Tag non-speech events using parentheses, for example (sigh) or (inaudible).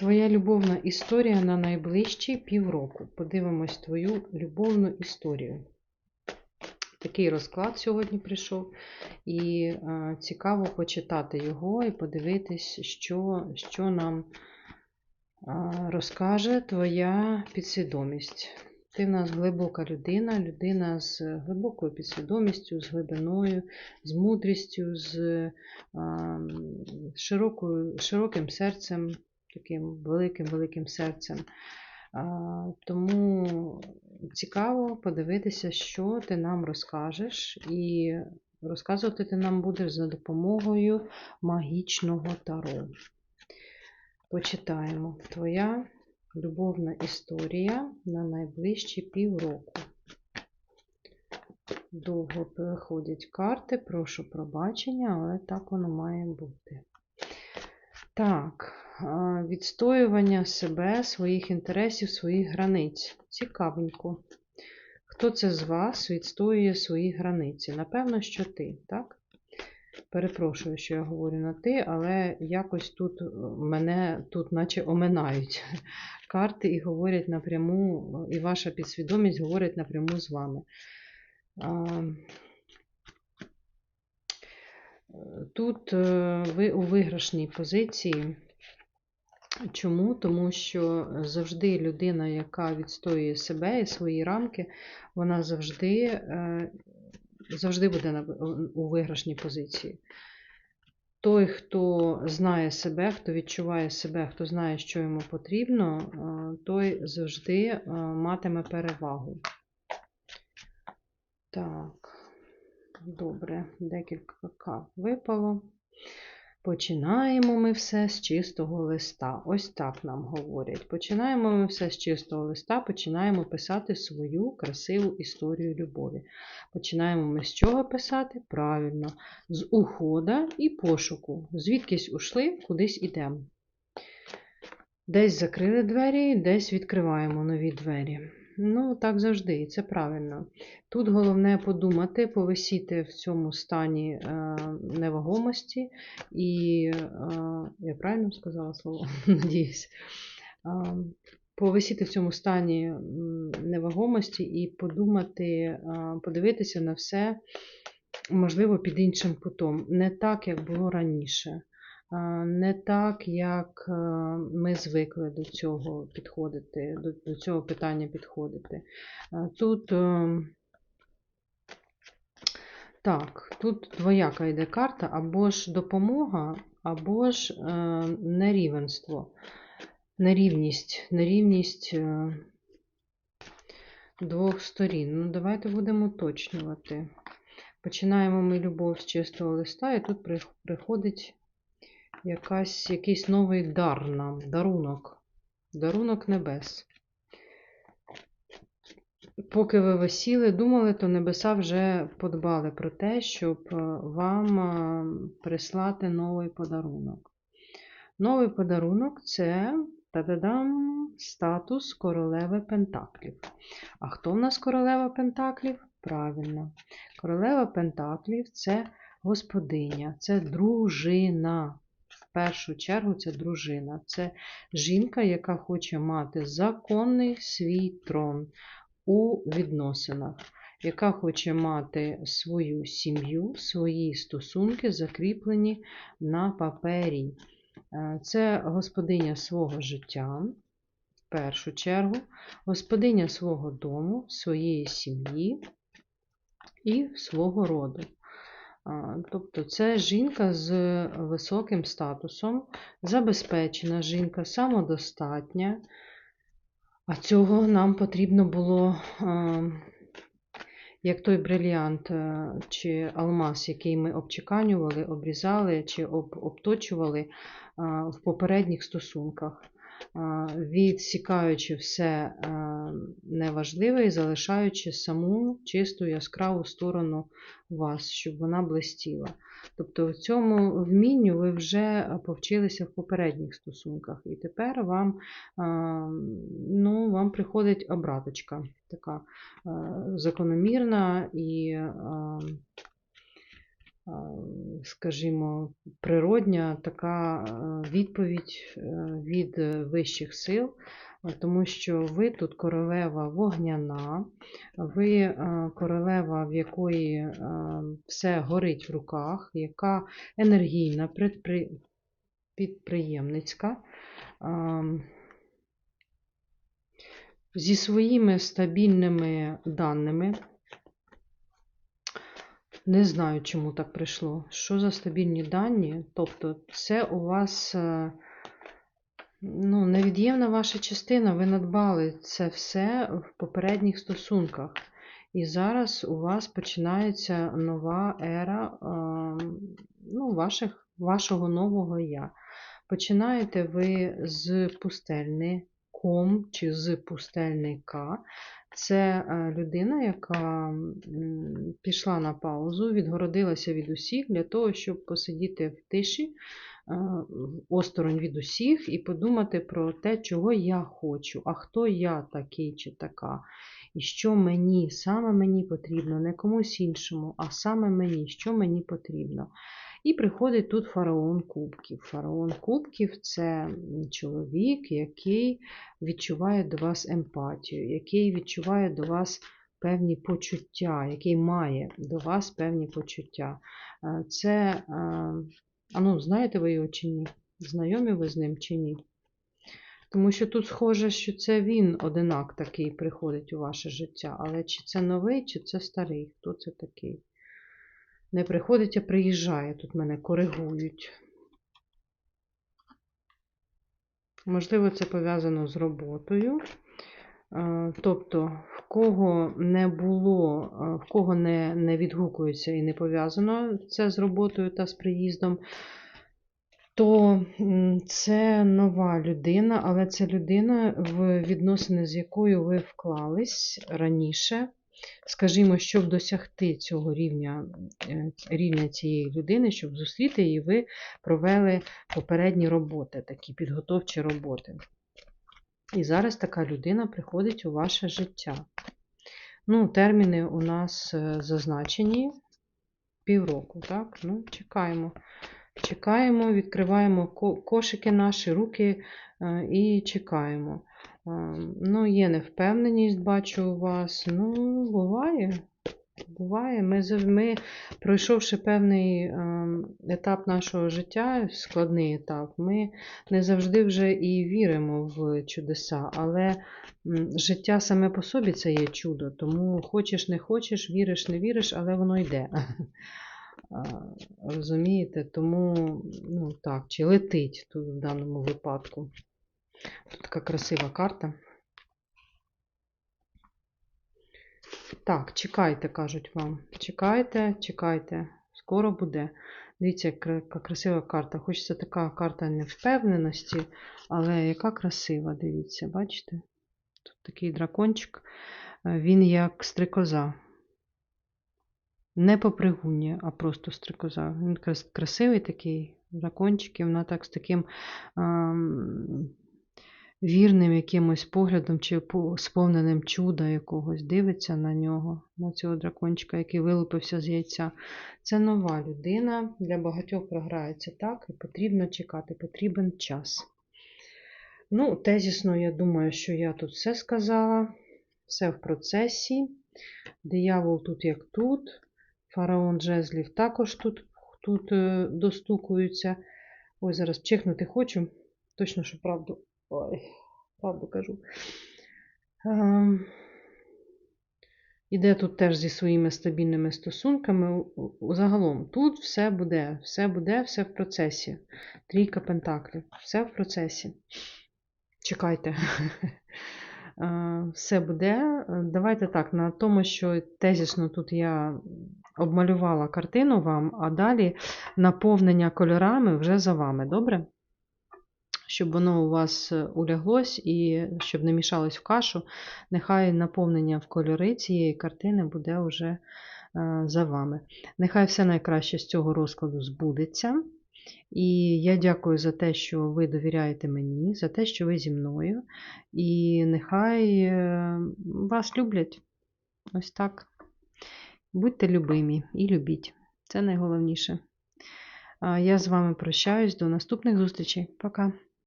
Твоя любовна історія на найближчі півроку. Подивимось твою любовну історію. Такий розклад сьогодні прийшов, і е, цікаво почитати його і подивитись, що, що нам е, розкаже твоя підсвідомість. Ти в нас глибока людина, людина з глибокою підсвідомістю, з глибиною, з мудрістю, з е, широкою, широким серцем, таким великим-великим серцем. Тому цікаво подивитися, що ти нам розкажеш, і розказувати ти нам будеш за допомогою магічного таро. Почитаємо. Твоя любовна історія на найближчі півроку. Довго переходять карти, прошу пробачення, але так воно має бути. Так, відстоювання себе, своїх інтересів, своїх границь. Цікавенько. Хто це з вас відстоює свої границі? Напевно, що ти, так? Перепрошую, що я говорю на ти, але якось тут мене тут наче оминають (laughs) карти і говорять напряму, і ваша підсвідомість говорить напряму з вами. Тут е, ви у виграшній позиції. Чому? Тому що завжди людина, яка відстоює себе і свої рамки, вона завжди е, завжди буде у виграшній позиції. Той, хто знає себе, хто відчуває себе, хто знає, що йому потрібно, е, той завжди матиме перевагу. Так. Добре, декілька кав випало. Починаємо ми все з чистого листа. Ось так нам говорять. Починаємо ми все з чистого листа, починаємо писати свою красиву історію любові. Починаємо ми з чого писати? Правильно, з ухода і пошуку. Звідкись ушли, кудись ідемо. Десь закрили двері, десь відкриваємо нові двері. Ну, так завжди, і це правильно. Тут головне подумати, повисіти в цьому стані е, невагомості, і, е, я правильно сказала слово? (laughs) Надіюсь. Е, повисіти в цьому стані невагомості і подумати, подивитися на все, можливо, під іншим кутом. Не так, як було раніше не так, як е, ми звикли до цього підходити, до цього питання підходити. Тут е, так, тут двояка йде карта, або ж допомога, або ж е, нерівенство, нерівність, нерівність двох сторін. Ну, Давайте будемо уточнювати. Починаємо ми любов з чистого листа, і тут приходить якась, якийсь новий дар нам, дарунок, дарунок небес. Поки ви висіли, думали, то небеса вже подбали про те, щоб е, вам е, прислати новий подарунок. Новий подарунок це та-да-дам, статус королеви Пентаклів. А хто в нас королева Пентаклів? Правильно, королева Пентаклів це господиня, це дружина першу чергу це дружина. Це жінка, яка хоче мати законний свій трон у відносинах, яка хоче мати свою сім'ю, свої стосунки, закріплені на папері. Е, це господиня свого життя. В першу чергу, господиня свого дому, своєї сім'ї і свого роду. Тобто це жінка з високим статусом, забезпечена жінка, самодостатня. А цього нам потрібно було, як той бриліант е, чи алмаз, який ми обчеканювали, обрізали чи обточували в попередніх стосунках відсікаючи все неважливе і залишаючи саму чисту яскраву сторону вас, щоб вона блистіла. Тобто в цьому вмінню ви вже повчилися в попередніх стосунках, і тепер вам ну, вам приходить обраточка, така закономірна і скажімо, природня така е, відповідь е, від вищих сил, тому що ви тут королева вогняна, ви е, королева, в якої все горить в руках, яка енергійна, підприємницька. Зі своїми стабільними даними, не знаю, чому так прийшло. Що за стабільні дані? Тобто, це у вас е, ну, невід'ємна ваша частина, ви надбали це все в попередніх стосунках. І зараз у вас починається нова ера ну, ваших, вашого нового я. Починаєте ви з пустельником чи з пустельника. Це е, людина, яка пішла на паузу, відгородилася від усіх для того, щоб посидіти в тиші, е, осторонь від усіх, і подумати про те, чого я хочу, а хто я такий чи така. І що мені, саме мені потрібно, не комусь іншому, а саме мені, що мені потрібно. І приходить тут фараон Кубків. Фараон Кубків це чоловік, який відчуває до вас емпатію, який відчуває до вас певні почуття, який має до вас певні почуття. Е, це, е, а ну, знаєте ви його чи ні? Знайомі ви з ним чи ні? Тому що тут схоже, що це він одинак такий приходить у ваше життя. Але чи це новий, чи це старий? Хто це такий? Не приходить, а приїжджає. Тут мене коригують. Можливо, це пов'язано з роботою. Тобто, в кого не було, в кого не не відгукується і не пов'язано це з роботою та з приїздом, то це нова людина, але це людина, в відносини з якою ви вклались раніше скажімо, щоб досягти цього рівня е, рівня цієї людини, щоб зустріти її, ви провели попередні роботи, такі підготовчі роботи. І зараз така людина приходить у ваше життя. Ну, Терміни у нас е, зазначені півроку. так? Ну, Чекаємо. Чекаємо, відкриваємо кошики наші, руки е, і чекаємо. Ну, є невпевненість, бачу у вас. Ну, буває. Буває. Ми, ми пройшовши певний ем, етап нашого життя, складний етап, ми не завжди вже і віримо в чудеса, але життя саме по собі це є чудо. Тому хочеш, не хочеш, віриш, не віриш, але воно йде. (laughs) Розумієте? Тому, ну так, чи летить тут в даному випадку. Тут така красива карта. Так, чекайте, кажуть вам. Чекайте, чекайте, скоро буде. Дивіться, яка красива карта. Хочеться така карта невпевненості, але яка красива, дивіться, бачите? Тут такий дракончик, е, він як стрикоза. Не попригуння, а просто стрикоза. Він красивий такий дракончик, і вона так з таким. Ем, вірним якимось поглядом чи сповненим чуда якогось, дивиться на нього, на цього дракончика, який вилупився з яйця. Це нова людина. Для багатьох програється так, і потрібно чекати, потрібен час. Ну, тезісно, я думаю, що я тут все сказала. Все в процесі. Диявол тут, як тут. Фараон Джезлів також тут тут е, достукуються. Ой, зараз чекнути хочу. Точно, що правду. Ой, правду кажу. Ем, іде тут теж зі своїми стабільними стосунками. Загалом, тут все буде, все буде, все в процесі. Трійка пентаклів, все в процесі. Чекайте. (laughs) Е, все буде. Давайте так, на тому, що тезісно тут я обмалювала картину вам, а далі наповнення кольорами вже за вами, добре? щоб воно у вас е, уляглось і щоб не мішалось в кашу, нехай наповнення в кольори цієї картини буде вже е, за вами. Нехай все найкраще з цього розкладу збудеться. І я дякую за те, що ви довіряєте мені, за те, що ви зі мною. І нехай е, вас люблять. Ось так. Будьте любимі і любіть. Це найголовніше. Я з вами прощаюсь. До наступних зустрічей. Пока.